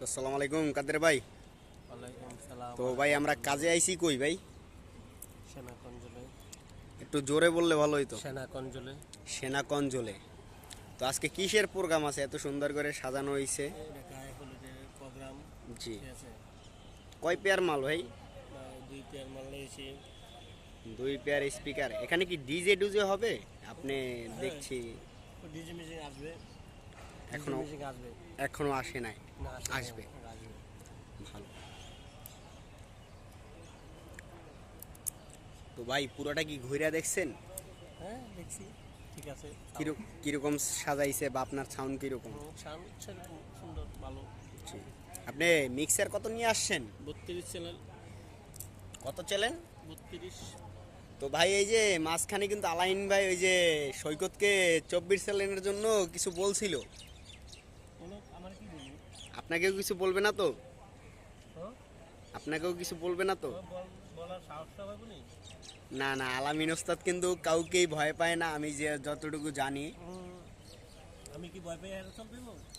তো আসসালামু আলাইকুম কাদের ভাই? তো ভাই আমরা কাজে আইছি কই ভাই? একটু জোরে বললে ভালো হইতো। সেনা কঞ্জলে তো আজকে কিসের প্রোগ্রাম আছে? এত সুন্দর করে সাজানো হয়েছে জি। কয় পেয়ার মাল ভাই? দুই পেয়ার মাল নিয়েছি দুই পেয়ার স্পিকার এখানে কি ডিজে ডুজে হবে? আপনি দেখছি। ডিজি মিউজিক আসবে। এখনও এখনও আসে নাই আসবে। ভালো। তো ভাই পুরোটা কি ঘুরে দেখছেন? হ্যাঁ দেখছি। ঠিক আছে। কীরকম সাজাইছে বা আপনার সাউন্ড কীরকম? সাউন্ড সুন্দর ভালো। আপনি মিক্সার কত নিয়ে আসছেন? বত্রিশ চ্যানেল কত চলেন বত্রিশ। তো ভাই এই যে মাঝখানে কিন্তু আলাইন ভাই ওই যে সৈকতকে চব্বিশ স্যালেনের জন্য কিছু বলছিল কোনো আমার কি বলব আপনাকেও কিছু বলবে না তো? হ্যাঁ? আপনাকেও কিছু বলবে না তো? পাবো নি না আলামিন ওস্তাদ কিন্তু কাউকেই ভয় পায় না আমি যে যতটুকু জানি। আমি কি ভয় পেয়ে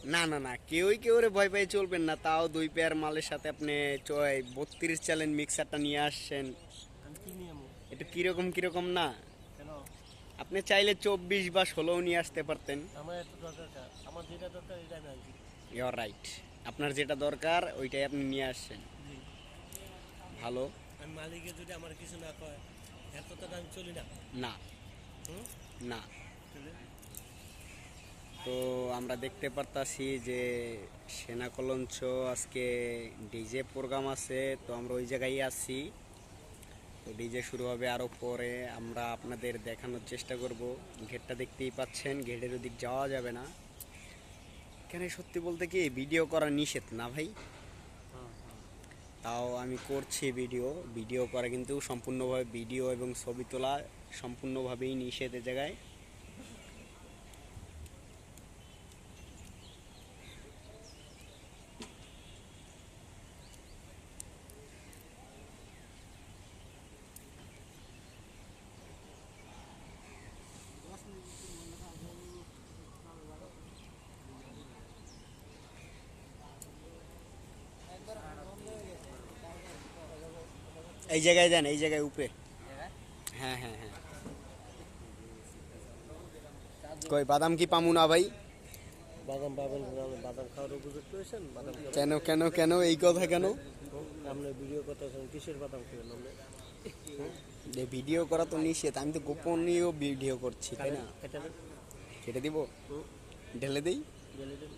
না না না কেউই কেউ ভয় পাই চলবেন না তাও দুই পেয়ার মালের সাথে আপনি চয় বত্রিশ চ্যালেঞ্জ মিক্সারটা নিয়ে আসছেন? একটু কীরকম কীরকম না? আপনি চাইলে চব্বিশ বা ষোলোও নিয়ে আসতে পারতেন। আমার এত দরকার আমার যেটা দরকার এটা আমি আনছি। ইউর রাইট আপনার যেটা দরকার ওইটাই আপনি নিয়ে আসছেন। ভালো। আমি মালিকে যদি আমার কিছু না কয় এত তো আমি চলি না। না। না। তো আমরা দেখতে পারতাছি যে সেনা কলঞ্চ আজকে ডিজে প্রোগ্রাম আছে তো আমরা ওই জায়গায় আছি। ডিজে শুরু হবে আরও পরে। আমরা আপনাদের দেখানোর চেষ্টা করব। গেটটা দেখতেই পাচ্ছেন, গেটের ওদিক যাওয়া যাবে না। এখানে সত্যি বলতে কি ভিডিও করা নিষেধ না ভাই? তাও আমি করছি ভিডিও। ভিডিও করা কিন্তু সম্পূর্ণভাবে ভিডিও এবং ছবি তোলা সম্পূর্ণভাবেই নিষেধ জায়গায়। এই জায়গায় দেন এই জায়গায় উপরে। হ্যাঁ হ্যাঁ হ্যাঁ। কই বাদাম কি পামু না ভাই? বাদাম পাবেন না, বাদাম খাওয়ার উপযুক্ত হয়েছেন? বাদাম কেন কেন কেন এই কথা কেন? আপনি ভিডিও কথা শুনুন কিসের বাদাম খাবেন আপনি? যে ভিডিও করা তো নিষেধ আমি তো গোপনীয় ভিডিও করছি তাই না? এটা কেটে দিব? ঢেলে দেই? ঢেলে দেন।